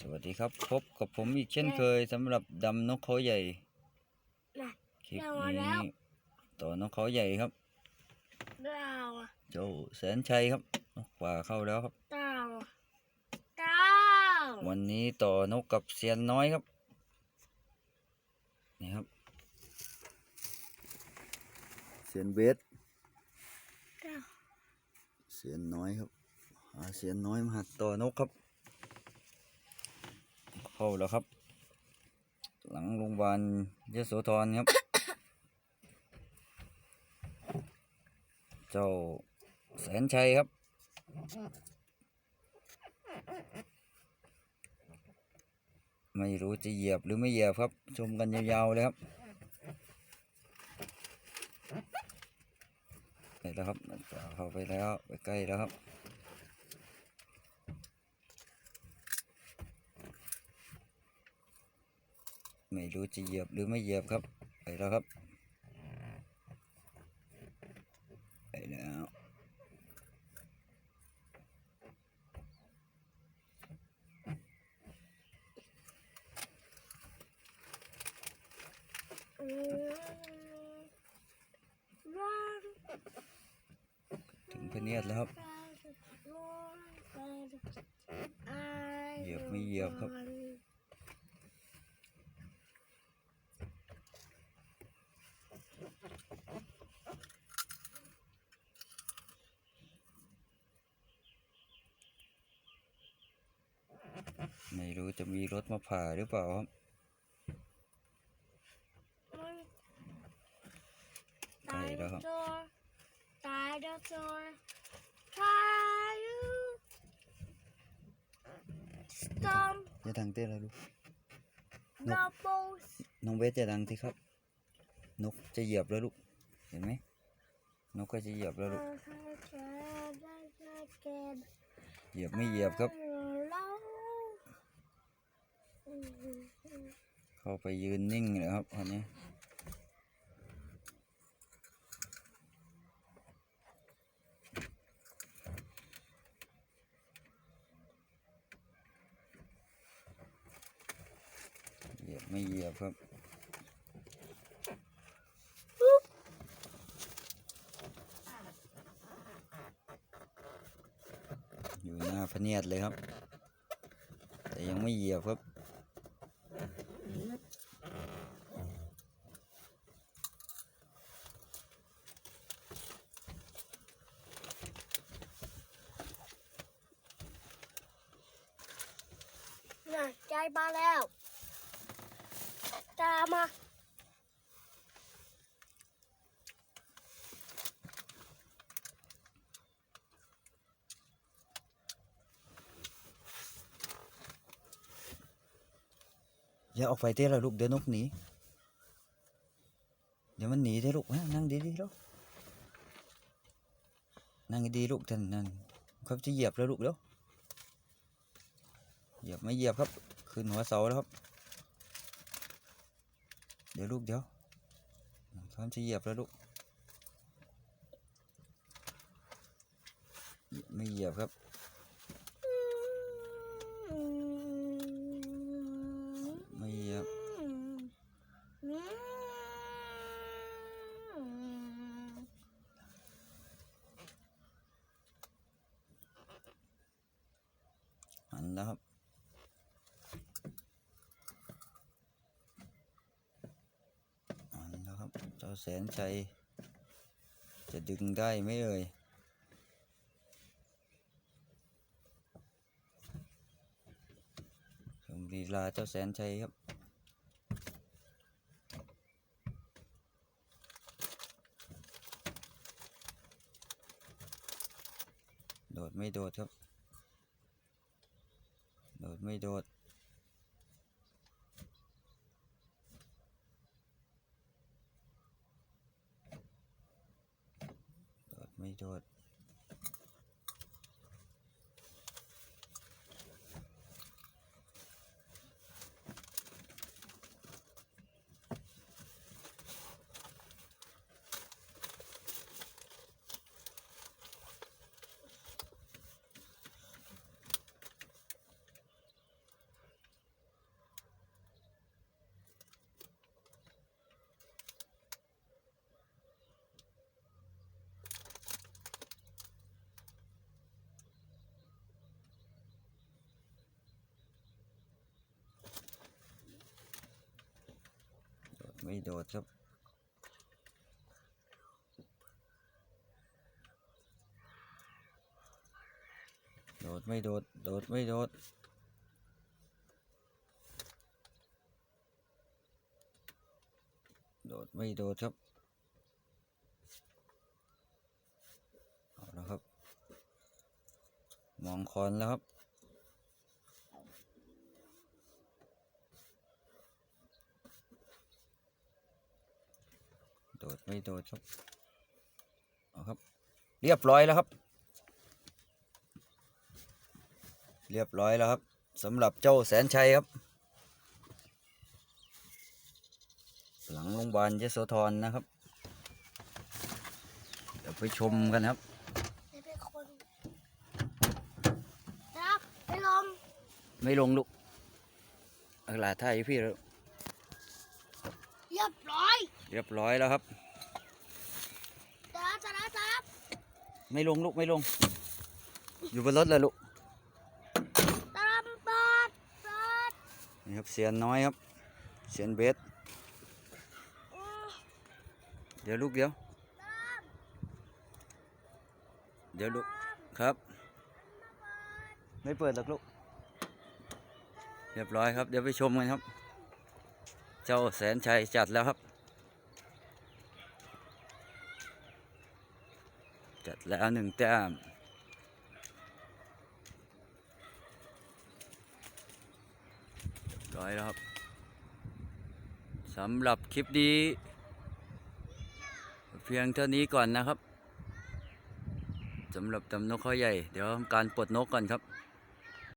สวัสดีครับ พบกับผมอีกเช่นเคยสำหรับดำนกเขาใหญ่น่ะคลิปเอามาแล้นี้วต่อนกเขาใหญ่ครับดาวอะเจ้าแสนชัยครับนกป่าเข้าแล้วครับดาวอะดาววันนี้ต่อนกกับเซียนน้อยครับนี่ครับเซียนเบสดาวเซียนน้อยครับหาเซียนน้อยมาหัดต่อนกครับ เข้าแล้วครับ หลังโรงพยาบาลยโสธรครับ เจ้าแสนชัยครับไม่รู้จะเหยียบหรือไม่เหยียบครับ ชมกันยาวๆเลยครับไปแล้วครับจะเข้าไปแล้วไปใกล้แล้วครับ ไม่รู้จะเหยียบหรือไม่เหยียบครับ ไปแล้วครับ ไปแล้ว ถึงพเนียดแล้วครับ เหยียบไม่เหยียบครับ ไม่รู้จะมีรถมาผ่าหรือเปล่าครับใกล้แล้วครับตายแล้วจอตายอยู่ Storm จะดังเต้นอะไรลูก doubles น้องเบสจะดังที่ครับ นกจะเหยียบแล้วลูก เห็นไหม นกก็จะเหยียบแล้วลูก เหยียบไม่เหยียบครับ เข้าไปยืนนิ่งเลยครับอันนี้เหยียบไม่เหยียบครับอยู่หน้าพเนียดเลยครับ แต่ยังไม่เหยียบครับ น่ะใจมาแล้ว ตามมา อย่าออกไปเต้ละลูกเดี๋ยวนกหนี เดี๋ยวมันหนีเต้ลูกฮะนั่งดีๆลูกนั่งดีลูกท่านนั่นเขาจะเหยียบแล้วลูกเดี๋ยวเหยียบไม่เหยียบครับ ขึ้นหัวเสาแล้วครับ เดี๋ยวลูกเดี๋ยวเขาจะเหยียบแล้วลูก ไม่เหยียบครับ ไม่เหยียบ หันแล้วครับหันแล้วครับ เจ้าแสนชัย จะดึงได้ไหมเอ่ยชมลีลาเจ้าแสนชัยครับโดดไม่โดดครับ โดดไม่โดด โดดไม่โด ไม่โดดครับโดดไม่โดดโดดไม่โดดโดดไม่โดดครับเอาแล้วครับ มองคอนแล้วครับ โดด ไม่โดดครับเอาครับ เรียบร้อยแล้วครับ เรียบร้อยแล้วครับสำหรับเจ้าแสนชัยครับ หลังโรงพยาบาลยโสธรนะครับเดี๋ยวไปชมกันครับไม่เป็นคนครับไปลมไม่ลงลูกเอาลาท่ายให้พี่แล้วเรียบร้อย เรียบร้อยแล้วครับ จ้าจ้าจ้าไม่ลงลูกไม่ลง อยู่บนรถเลยลูกตามบอดบอดนี่ครับเสียนน้อยครับ เสียนเบสอืมเดี๋ยวลูกเดี๋ยวตามเดี๋ยวลูกตามครับมาบอดไม่เปิดหรอกลูก เรียบร้อยครับ เดี๋ยวไปชมกันครับ เจ้าแสนชัยจัดแล้วครับ จัดแล้วหนึ่งแต้มร้อยแล้วครับสำหรับคลิปนี้ เพียงเท่านี้ก่อนนะครับสำหรับตำนกข้อใหญ่ เดี๋ยวทำการปลดนกก่อนครับ